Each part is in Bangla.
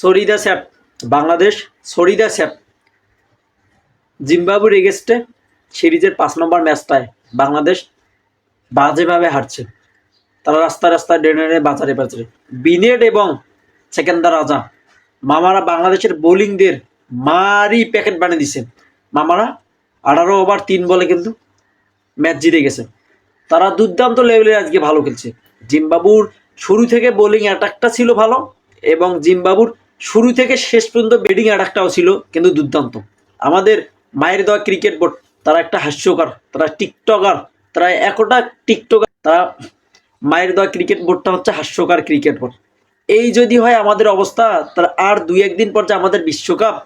সরিদা স্যাট বাংলাদেশ সরিদা স্যাট জিম্বাবুর এগেস্টে সিরিজের পাঁচ নম্বর ম্যাচটায় বাংলাদেশ বাজেভাবে হারছে। তারা রাস্তা রাস্তায় ডেনে বাজারে বাজারে। বিনেড এবং সেকেন্দার রাজা, মামারা বাংলাদেশের বোলিংদের মারি প্যাকেট বানিয়ে দিছে। মামারা আঠারো ওভার তিন বলে কিন্তু ম্যাচ জিতে গেছে। তারা দুর্দান্ত লেভেলে আজকে ভালো খেলছে। জিম্বাবুর শুরু থেকে বোলিং অ্যাটাকটা ছিল ভালো এবং জিম্বাবুর শুরু থেকে শেষ পর্যন্ত ব্যাটিং অ্যাটাকটাও ছিল, কিন্তু দুর্দান্ত। আমাদের মায়ের দেওয়া ক্রিকেট বোর্ড তারা একটা হাস্যকর, তারা টিকটকার, তারা একটা টিকটকার, তারা মায়ের দেওয়া ক্রিকেট বোর্ডটা হচ্ছে হাস্যকর ক্রিকেট বোর্ড এই যদি হয় আমাদের অবস্থা তাহলে আর দুই একদিন পর যে আমাদের বিশ্বকাপ,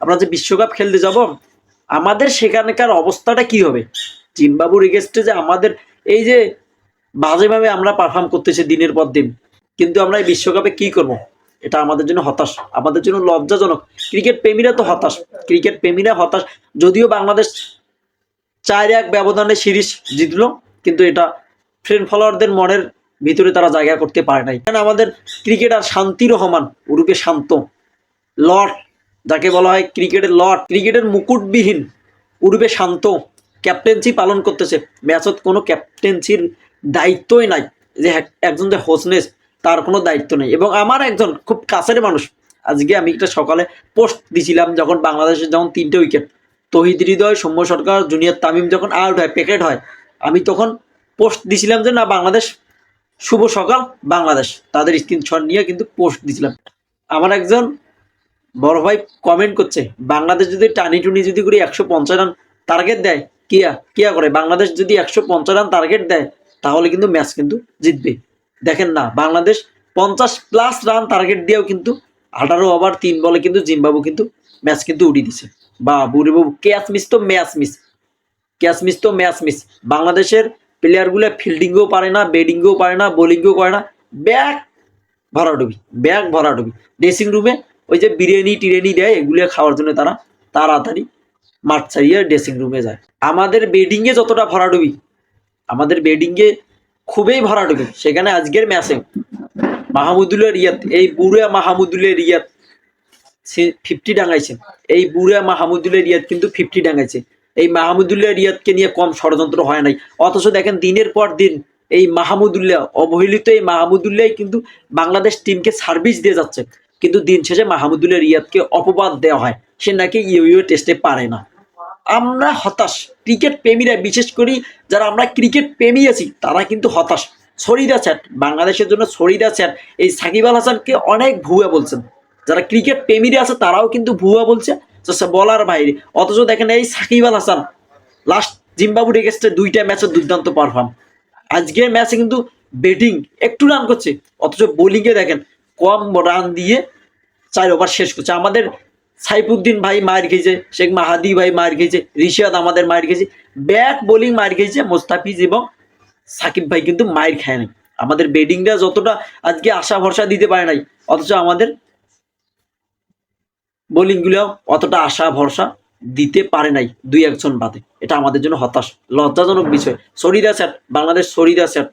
আমরা যে বিশ্বকাপ খেলতে যাব, আমাদের সেখানকার অবস্থাটা কি হবে? জিম্বাবুর এগেস্টে যে আমাদের, এই যে বাজেভাবে আমরা পারফর্ম করতেছি দিনের পর দিন, কিন্তু আমরা এই বিশ্বকাপে কি করব? এটা আমাদের জন্য হতাশ, আমাদের জন্য লজ্জাজনক। ক্রিকেট প্রেমীরা তো হতাশ, ক্রিকেট প্রেমীরা হতাশ। যদিও বাংলাদেশ চার এক ব্যবধানে সিরিজ জিতলো, কিন্তু এটা ফ্রেন্ড ফলোয়ারদের মনের ভিতরে তারা জায়গা করতে পারে নাই। কারণ আমাদের ক্রিকেটার শান্তি রহমান উরুপে শান্ত। লর্ড, যাকে বলা হয় ক্রিকেটের লর্ড, ক্রিকেটের মুকুটবিহীন উরুপে শান্ত। ক্যাপ্টেন্সি পালন করতেছে। ম্যাচত কোনো ক্যাপ্টেন্সির দায়িত্বই নাই যে একজন যে হোসনেস তার কোনো দায়িত্ব নেই। এবং আমার একজন খুব কাছের মানুষ, আজকে আমি একটা সকালে পোস্ট দিছিলাম যখন বাংলাদেশের যখন তিনটে উইকেট তহিদ হৃদয়, সৌম্য সরকার, জুনিয়র তামিম যখন আউট হয় প্যাকেট হয়, আমি তখন পোস্ট দিছিলাম যে, না, বাংলাদেশ, শুভ সকাল, বাংলাদেশ। তাদের স্ক্রিনশট নিয়ে কিন্তু পোস্ট দিছিলাম। আমার একজন বড় ভাই কমেন্ট করছে, বাংলাদেশ যদি টানি টুনি যদি করে একশো পঞ্চাশ রান টার্গেট দেয়, কিয়া কিয়া করে? বাংলাদেশ যদি একশো পঞ্চাশ রান টার্গেট দেয়, তাহলে কিন্তু ম্যাচ কিন্তু জিতবে। দেখেন না, বাংলাদেশ পঞ্চাশ প্লাস রান টার্গেট দিয়েও কিন্তু আঠারো ওভার তিন বলে কিন্তু জিম্বাবু কিন্তু ম্যাচ কিন্তু উড়িয়ে দিছে। বা বুড়ি বাবু ক্যাচ মিস তো ম্যাচ মিস ক্যাচ মিস তো ম্যাচ মিস বাংলাদেশের প্লেয়ারগুলো ফিল্ডিংও পারে না ব্যাটিংও পারে না বোলিংও করে না, ব্যাগ ভরাডুবি ব্যাগ ভরাডুবি ড্রেসিং রুমে ওই যে বিরিয়ানি টিরিয়ানি দেয়, এগুলো খাওয়ার জন্য তারা তাড়াতাড়ি মাঠ ছাড়িয়ে ড্রেসিং রুমে যায়। আমাদের বেডিংয়ে যতটা ভরাডুবি আমাদের বেডিংয়ে খুবই ভরাডুবি সেখানে আজকের ম্যাচে মাহমুদুল্লাহ রিয়াদ এই বুড়া মাহমুদুল্লাহ রিয়াদ সে ফিফটি ডাঙাইছে। এই বুড়া মাহমুদুল্লাহ রিয়াদ কিন্তু ফিফটি ডাঙাইছে। এই মাহমুদুল্লাহ রিয়াদকে নিয়ে কম ষড়যন্ত্র হয় নাই। অথচ দেখেন দিনের পর দিন এই মাহমুদুল্লাহ, অবহেলিত এই মাহমুদুল্লাহ কিন্তু বাংলাদেশ টিমকে সার্ভিস দিয়ে যাচ্ছে। কিন্তু দিন শেষে মাহমুদুল্লাহ রিয়াদকে অপবাদ দেওয়া হয়। সে নাকি ইউ টেস্টে পারে না। আমরা হতাশ। ক্রিকেট প্রেমীরা, বিশেষ করে যারা আমরা ক্রিকেট প্রেমী আছি, তারা কিন্তু হতাশ। সরিদা স্যাট বাংলাদেশের জন্য সরিদা স্যাট এই সাকিব আল হাসানকে অনেক ভুয়া বলছেন। যারা ক্রিকেট প্রেমীরা আছে, তারাও কিন্তু ভুয়া বলছে। বলার বাইরে। অথচ দেখেন এই সাকিব আল হাসান লাস্ট জিম্বাবুর এগেস্টে দুইটা ম্যাচে দুর্দান্ত পারফর্ম আজকের ম্যাচে কিন্তু ব্যাটিং একটু রান করছে। অথচ বোলিংয়ে দেখেন, কম রান দিয়ে চার ওভার শেষ করছে। আমাদের সাইফুদ্দিন ভাই মার খেয়েছে, শেখ মাহাদি ভাই মার খেয়েছে রিশাদ আমাদের মার খেয়েছে ব্যাক বোলিং মার খেয়েছে মোস্তাফিজ এবং সাকিব ভাই কিন্তু মায়ের খায় নাই। আমাদের বেডিংটা যতটা আজকে আশা ভরসা দিতে পারে নাই, অথচ আমাদের বোলিংগুলো অতটা আশা ভরসা দিতে পারে নাই দুই একজন বাদে। এটা আমাদের জন্য হতাশ, লজ্জাজনক বিষয়। সরিদা স্যার বাংলাদেশ সরিদা স্যার